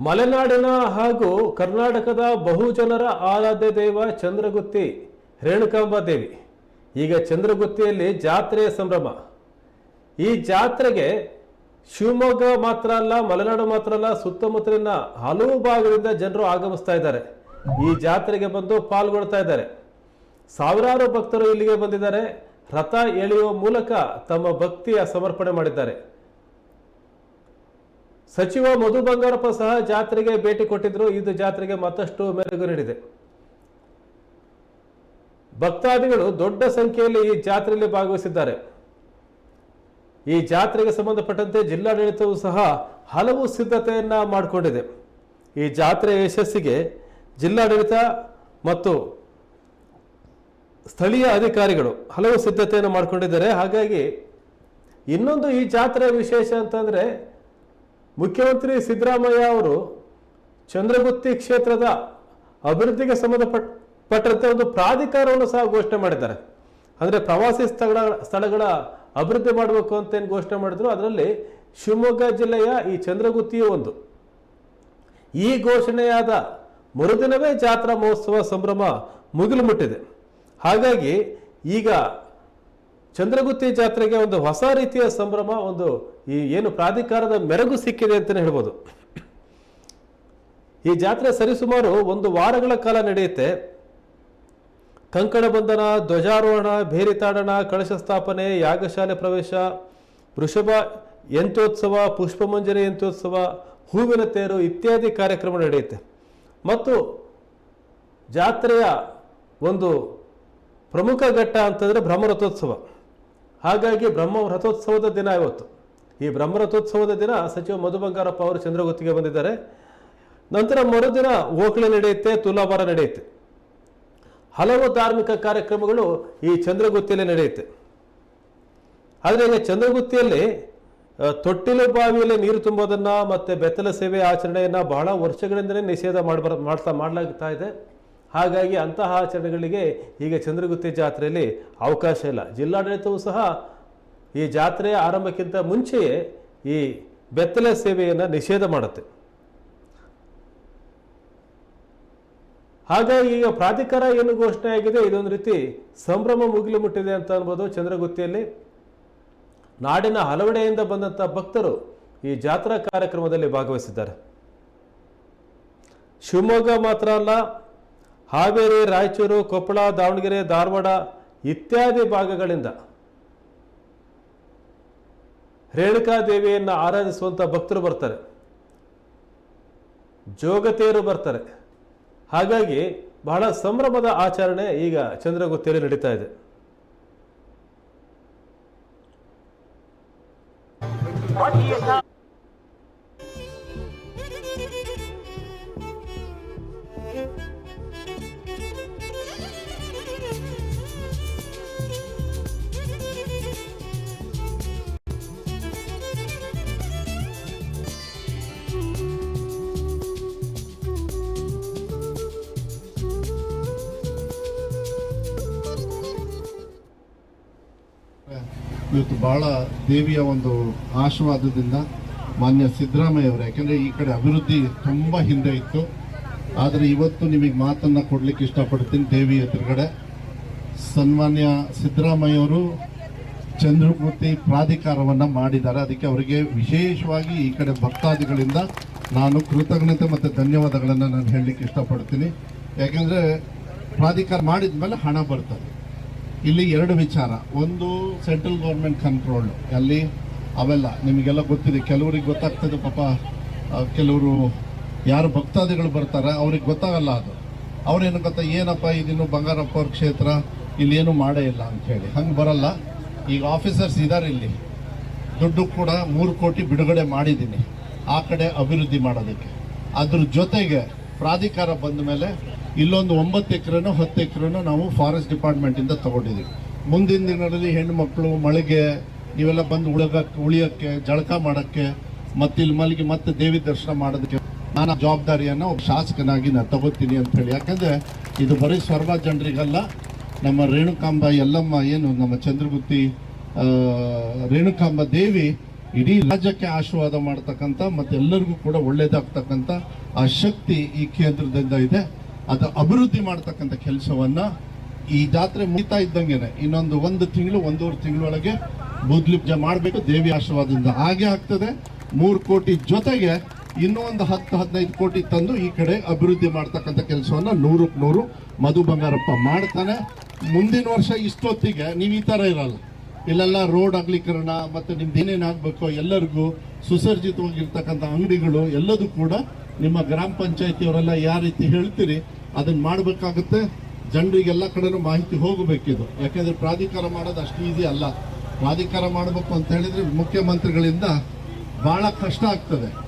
ಮಲೆನಾಡಿನ ಹಾಗೂ ಕರ್ನಾಟಕದ ಬಹುಜನರ ಆರಾಧ್ಯ ದೈವ ಚಂದ್ರಗುತ್ತಿ ರೇಣುಕಾಂಬ ದೇವಿ. ಈಗ ಚಂದ್ರಗುತ್ತಿಯಲ್ಲಿ ಜಾತ್ರೆಯ ಸಂಭ್ರಮ. ಈ ಜಾತ್ರೆಗೆ ಶಿವಮೊಗ್ಗ ಮಾತ್ರ ಅಲ್ಲ, ಮಲೆನಾಡು ಮಾತ್ರ ಅಲ್ಲ, ಸುತ್ತಮುತ್ತಲಿನ ಹಲವು ಭಾಗದಿಂದ ಜನರು ಆಗಮಿಸ್ತಾ ಇದ್ದಾರೆ. ಈ ಜಾತ್ರೆಗೆ ಬಂದು ಪಾಲ್ಗೊಳ್ತಾ ಇದ್ದಾರೆ. ಸಾವಿರಾರು ಭಕ್ತರು ಇಲ್ಲಿಗೆ ಬಂದಿದ್ದಾರೆ. ರಥ ಎಳೆಯುವ ಮೂಲಕ ತಮ್ಮ ಭಕ್ತಿಯ ಸಮರ್ಪಣೆ ಮಾಡಿದ್ದಾರೆ. ಸಚಿವ ಮಧು ಬಂಗಾರಪ್ಪ ಸಹ ಜಾತ್ರೆಗೆ ಭೇಟಿ ಕೊಟ್ಟಿದ್ರು. ಇದು ಜಾತ್ರೆಗೆ ಮತ್ತಷ್ಟು ಮೆರುಗು ನೀಡಿದೆ. ಭಕ್ತಾದಿಗಳು ದೊಡ್ಡ ಸಂಖ್ಯೆಯಲ್ಲಿ ಈ ಜಾತ್ರೆಯಲ್ಲಿ ಭಾಗವಹಿಸಿದ್ದಾರೆ. ಈ ಜಾತ್ರೆಗೆ ಸಂಬಂಧಪಟ್ಟಂತೆ ಜಿಲ್ಲಾಡಳಿತವು ಸಹ ಹಲವು ಸಿದ್ಧತೆಯನ್ನ ಮಾಡಿಕೊಂಡಿದೆ. ಈ ಜಾತ್ರೆಯ ಯಶಸ್ಸಿಗೆ ಜಿಲ್ಲಾಡಳಿತ ಮತ್ತು ಸ್ಥಳೀಯ ಅಧಿಕಾರಿಗಳು ಹಲವು ಸಿದ್ಧತೆಯನ್ನು ಮಾಡಿಕೊಂಡಿದ್ದಾರೆ. ಹಾಗಾಗಿ ಇನ್ನೊಂದು ಈ ಜಾತ್ರೆಯ ವಿಶೇಷ ಅಂತಂದರೆ ಮುಖ್ಯಮಂತ್ರಿ ಸಿದ್ದರಾಮಯ್ಯ ಅವರು ಚಂದ್ರಗುತ್ತಿ ಕ್ಷೇತ್ರದ ಅಭಿವೃದ್ಧಿಗೆ ಸಂಬಂಧಪಟ್ಟಂತೆ ಒಂದು ಪ್ರಾಧಿಕಾರವನ್ನು ಸಹ ಘೋಷಣೆ ಮಾಡಿದ್ದಾರೆ. ಅಂದರೆ ಪ್ರವಾಸಿ ಸ್ಥಳ ಸ್ಥಳಗಳ ಅಭಿವೃದ್ಧಿ ಮಾಡಬೇಕು ಅಂತ ಏನು ಘೋಷಣೆ ಮಾಡಿದ್ರು? ಅದರಲ್ಲಿ ಶಿವಮೊಗ್ಗ ಜಿಲ್ಲೆಯ ಈ ಚಂದ್ರಗುತ್ತಿಯೂ ಒಂದು. ಈ ಘೋಷಣೆಯಾದ ಮರುದಿನವೇ ಜಾತ್ರಾ ಮಹೋತ್ಸವ ಸಂಭ್ರಮ ಮುಗಿಲು ಮುಟ್ಟಿದೆ. ಹಾಗಾಗಿ ಈಗ ಚಂದ್ರಗುತ್ತಿ ಜಾತ್ರೆಗೆ ಒಂದು ಹೊಸ ರೀತಿಯ ಸಂಭ್ರಮ, ಒಂದು ಈ ಏನು ಪ್ರಾಧಿಕಾರದ ಮೆರಗು ಸಿಕ್ಕಿದೆ ಅಂತಲೇ ಹೇಳ್ಬೋದು. ಈ ಜಾತ್ರೆ ಸರಿಸುಮಾರು ಒಂದು ವಾರಗಳ ಕಾಲ ನಡೆಯುತ್ತೆ. ಕಂಕಣ ಬಂಧನ, ಧ್ವಜಾರೋಹಣ ಭೇರಿತಾಡನ ಕಳಶ ಸ್ಥಾಪನೆ, ಯಾಗಶಾಲೆ ಪ್ರವೇಶ, ವೃಷಭ ಯಂತ್ಯೋತ್ಸವ ಪುಷ್ಪಮಂಜರಿ ಯಂತ್ರೋತ್ಸವ, ಹೂವಿನ ತೇರು ಇತ್ಯಾದಿ ಕಾರ್ಯಕ್ರಮ ನಡೆಯುತ್ತೆ. ಮತ್ತು ಜಾತ್ರೆಯ ಒಂದು ಪ್ರಮುಖ ಘಟ್ಟ ಅಂತಂದರೆ ಬ್ರಹ್ಮರಥೋತ್ಸವ. ಹಾಗಾಗಿ ಬ್ರಹ್ಮ ರಥೋತ್ಸವದ ದಿನ ಇವತ್ತು. ಈ ಬ್ರಹ್ಮರಥೋತ್ಸವದ ದಿನ ಸಚಿವ ಮಧು ಬಂಗಾರಪ್ಪ ಅವರು ಚಂದ್ರಗುತ್ತಿಗೆ ಬಂದಿದ್ದಾರೆ. ನಂತರ ಮರುದಿನ ಓಕಳೆ ನಡೆಯುತ್ತೆ, ತುಲಾಭಾರ ನಡೆಯುತ್ತೆ. ಹಲವು ಧಾರ್ಮಿಕ ಕಾರ್ಯಕ್ರಮಗಳು ಈ ಚಂದ್ರಗುತ್ತಿಯಲ್ಲಿ ನಡೆಯುತ್ತೆ. ಆದರೆ ಈಗ ಚಂದ್ರಗುತ್ತಿಯಲ್ಲಿ ತೊಟ್ಟಿಲು ಬಾವಿಯಲ್ಲಿ ನೀರು ತುಂಬೋದನ್ನ ಮತ್ತೆ ಬೆತ್ತಲ ಸೇವೆ ಆಚರಣೆಯನ್ನ ಬಹಳ ವರ್ಷಗಳಿಂದಲೇ ನಿಷೇಧ ಮಾಡಬಾರ ಮಾಡ್ತಾ ಮಾಡಲಾಗ್ತಾ ಇದೆ. ಹಾಗಾಗಿ ಅಂತಹ ಆಚರಣೆಗಳಿಗೆ ಈಗ ಚಂದ್ರಗುತ್ತಿ ಜಾತ್ರೆಯಲ್ಲಿ ಅವಕಾಶ ಇಲ್ಲ. ಜಿಲ್ಲಾಡಳಿತವೂ ಸಹ ಈ ಜಾತ್ರೆಯ ಆರಂಭಕ್ಕಿಂತ ಮುಂಚೆಯೇ ಈ ಬೆತ್ತಲೆ ಸೇವೆಯನ್ನು ನಿಷೇಧ ಮಾಡುತ್ತೆ. ಹಾಗಾಗಿ ಈಗ ಪ್ರಾಧಿಕಾರ ಏನು ಘೋಷಣೆ ಆಗಿದೆ, ಇದೊಂದು ರೀತಿ ಸಂಭ್ರಮ ಮುಗಿಲು ಮುಟ್ಟಿದೆ ಅಂತ ಅನ್ಬೋದು ಚಂದ್ರಗುತ್ತಿಯಲ್ಲಿ ನಾಡಿನ ಹಲವೆಡೆಯಿಂದ ಬಂದಂಥ ಭಕ್ತರು ಈ ಜಾತ್ರಾ ಕಾರ್ಯಕ್ರಮದಲ್ಲಿ ಭಾಗವಹಿಸಿದ್ದಾರೆ. ಶಿವಮೊಗ್ಗ ಮಾತ್ರ ಅಲ್ಲ ಹಾವೇರಿ, ರಾಯಚೂರು, ಕೊಪ್ಪಳ, ದಾವಣಗೆರೆ, ಧಾರವಾಡ ಇತ್ಯಾದಿ ಭಾಗಗಳಿಂದ ರೇಣುಕಾದೇವಿಯನ್ನು ಆರಾಧಿಸುವಂಥ ಭಕ್ತರು ಬರ್ತಾರೆ. ಜೋಗತಿಯರು ಬರ್ತಾರೆ. ಹಾಗಾಗಿ ಬಹಳ ಸಂಭ್ರಮದ ಆಚರಣೆ ಈಗ ಚಂದ್ರಗುತ್ತಿಯಲ್ಲಿ ನಡೀತಾ ಇದೆ. ಇವತ್ತು ಬಹಳ ದೇವಿಯ ಒಂದು ಆಶೀರ್ವಾದದಿಂದ ಮಾನ್ಯ ಸಿದ್ದರಾಮಯ್ಯ ಅವರು, ಯಾಕೆಂದ್ರೆ ಈ ಕಡೆ ಅಭಿವೃದ್ಧಿ ತುಂಬ ಹಿಂದೆ ಇತ್ತು. ಆದರೆ ಇವತ್ತು ನಿಮಗೆ ಮಾತನ್ನ ಕೊಡಲಿಕ್ಕೆ ಇಷ್ಟಪಡ್ತೀನಿ ದೇವಿ ಎದುರುಗಡೆ. ಸನ್ಮಾನ್ಯ ಸಿದ್ದರಾಮಯ್ಯ ಅವರು ಚಂದ್ರಮೂರ್ತಿ ಪ್ರಾಧಿಕಾರವನ್ನ ಮಾಡಿದ್ದಾರೆ. ಅದಕ್ಕೆ ಅವರಿಗೆ ವಿಶೇಷವಾಗಿ ಈ ಕಡೆ ಭಕ್ತಾದಿಗಳಿಂದ ನಾನು ಕೃತಜ್ಞತೆ ಮತ್ತು ಧನ್ಯವಾದಗಳನ್ನು ನಾನು ಹೇಳಲಿಕ್ಕೆ ಇಷ್ಟಪಡ್ತೀನಿ. ಯಾಕೆಂದರೆ ಪ್ರಾಧಿಕಾರ ಮಾಡಿದ ಮೇಲೆ ಹಣ ಬರ್ತದೆ. ಇಲ್ಲಿ ಎರಡು ವಿಚಾರ. ಒಂದು, ಸೆಂಟ್ರಲ್ ಗೌರ್ಮೆಂಟ್ ಕಂಟ್ರೋಲ್ ಅಲ್ಲಿ ಅವೆಲ್ಲ ನಿಮಗೆಲ್ಲ ಗೊತ್ತಿದೆ. ಕೆಲವರಿಗೆ ಗೊತ್ತಾಗ್ತದೆ ಪಾಪ ಕೆಲವರು ಯಾರು ಭಕ್ತಾದಿಗಳು ಬರ್ತಾರೆ, ಅವ್ರಿಗೆ ಗೊತ್ತಾಗಲ್ಲ ಅದು. ಅವ್ರೇನು ಗೊತ್ತಾ, ಏನಪ್ಪ ಇದಿನ್ನು ಬಂಗಾರಪ್ಪ ಕ್ಷೇತ್ರ ಇಲ್ಲಿ ಏನು ಮಾಡೇ ಇಲ್ಲ ಅಂತ ಹೇಳಿ. ಹಂಗೆ ಬರಲ್ಲ. ಈಗ ಆಫೀಸರ್ಸ್ ಇದ್ದಾರೆ ಇಲ್ಲಿ. ದುಡ್ಡು ಕೂಡ ಮೂರು ಕೋಟಿ ಬಿಡುಗಡೆ ಮಾಡಿದ್ದೀನಿ. ಆ ಕಡೆ ಅಭಿವೃದ್ಧಿ ಮಾಡೋದಕ್ಕೆ. ಅದ್ರ ಜೊತೆಗೆ ಪ್ರಾಧಿಕಾರ ಬಂದ ಮೇಲೆ ಇಲ್ಲೊಂದು ಒಂಬತ್ತು ಎಕರೆನೋ ಹತ್ತು ಎಕರೆನೋ ನಾವು ಫಾರೆಸ್ಟ್ ಡಿಪಾರ್ಟ್ಮೆಂಟಿಂದ ತಗೊಂಡಿದ್ದೀವಿ. ಮುಂದಿನ ದಿನಗಳಲ್ಲಿ ಹೆಣ್ಣು ಮಕ್ಕಳು ಮಳೆಗೆ, ನೀವೆಲ್ಲ ಬಂದು ಉಳಗಕ್ಕೆ, ಉಳಿಯೋಕ್ಕೆ, ಜಳಕ ಮಾಡೋಕ್ಕೆ, ಮತ್ತೆ ಇಲ್ಲಿ ಮಲ್ಲಿಗೆ ಮತ್ತೆ ದೇವಿ ದರ್ಶನ ಮಾಡೋದಕ್ಕೆ ನಾನು ಜವಾಬ್ದಾರಿಯನ್ನು ಒಬ್ಬ ಶಾಸಕನಾಗಿ ನಾನು ತಗೋತೀನಿ ಅಂತ ಹೇಳಿ. ಯಾಕಂದ್ರೆ ಇದು ಬರೀ ಸ್ವರ್ವ ಜನರಿಗಲ್ಲ, ನಮ್ಮ ರೇಣುಕಾಂಬ ಎಲ್ಲಮ್ಮ ಏನು ನಮ್ಮ ಚಂದ್ರಗುತ್ತಿ ರೇಣುಕಾಂಬ ದೇವಿ ಇಡೀ ರಾಜ್ಯಕ್ಕೆ ಆಶೀರ್ವಾದ ಮಾಡ್ತಕ್ಕಂಥ ಮತ್ತೆಲ್ಲರಿಗೂ ಕೂಡ ಒಳ್ಳೇದಾಗ್ತಕ್ಕಂಥ ಆ ಶಕ್ತಿ ಈ ಕೇಂದ್ರದಿಂದ ಇದೆ. ಅದು ಅಭಿವೃದ್ಧಿ ಮಾಡ್ತಕ್ಕಂಥ ಕೆಲಸವನ್ನ ಈ ಜಾತ್ರೆ ಮುಗಿತಾ ಇದ್ದಂಗೆನೆ. ಇನ್ನೊಂದು ಒಂದು ತಿಂಗಳು, ಒಂದೂವರೆ ತಿಂಗಳೊಳಗೆ ಬುದ್ಲಿ ಪೂಜೆ ಮಾಡಬೇಕು. ದೇವಿ ಆಶೀರ್ವಾದದಿಂದ ಹಾಗೆ ಆಗ್ತದೆ. ಮೂರು ಕೋಟಿ ಜೊತೆಗೆ ಇನ್ನೂ ಒಂದು ಹತ್ತು, ಹದಿನೈದು ಕೋಟಿ ತಂದು ಈ ಕಡೆ ಅಭಿವೃದ್ಧಿ ಮಾಡ್ತಕ್ಕಂಥ ಕೆಲಸವನ್ನ ನೂರಕ್ಕೆ ನೂರು ಮಧು ಬಂಗಾರಪ್ಪ ಮಾಡ್ತಾನೆ. ಮುಂದಿನ ವರ್ಷ ಇಷ್ಟೊತ್ತಿಗೆ, ನೀವು ಈ ಥರ ಇರಲ್ಲ. ಇಲ್ಲೆಲ್ಲ ರೋಡ್ ಅಗಲೀಕರಣ ಮತ್ತು ನಿಮ್ದು ಏನೇನು ಆಗಬೇಕೋ ಎಲ್ಲರಿಗೂ ಸುಸರ್ಜಿತವಾಗಿರ್ತಕ್ಕಂಥ ಅಂಗಡಿಗಳು ಎಲ್ಲದೂ ಕೂಡ ನಿಮ್ಮ ಗ್ರಾಮ ಪಂಚಾಯತಿಯವರೆಲ್ಲ ಯಾವ ರೀತಿ ಹೇಳ್ತೀರಿ ಅದನ್ನ ಮಾಡಬೇಕಾಗುತ್ತೆ. ಜನರಿಗೆಲ್ಲ ಕಡೆನೂ ಮಾಹಿತಿ ಹೋಗಬೇಕಿದು. ಯಾಕೆಂದ್ರೆ ಪ್ರಾಧಿಕಾರ ಮಾಡೋದು ಅಷ್ಟು ಈಸಿ ಅಲ್ಲ. ಪ್ರಾಧಿಕಾರ ಮಾಡಬೇಕು ಅಂತ ಹೇಳಿದ್ರೆ ಮುಖ್ಯಮಂತ್ರಿಗಳಿಂದ ಬಹಳ ಕಷ್ಟ ಆಗ್ತದೆ.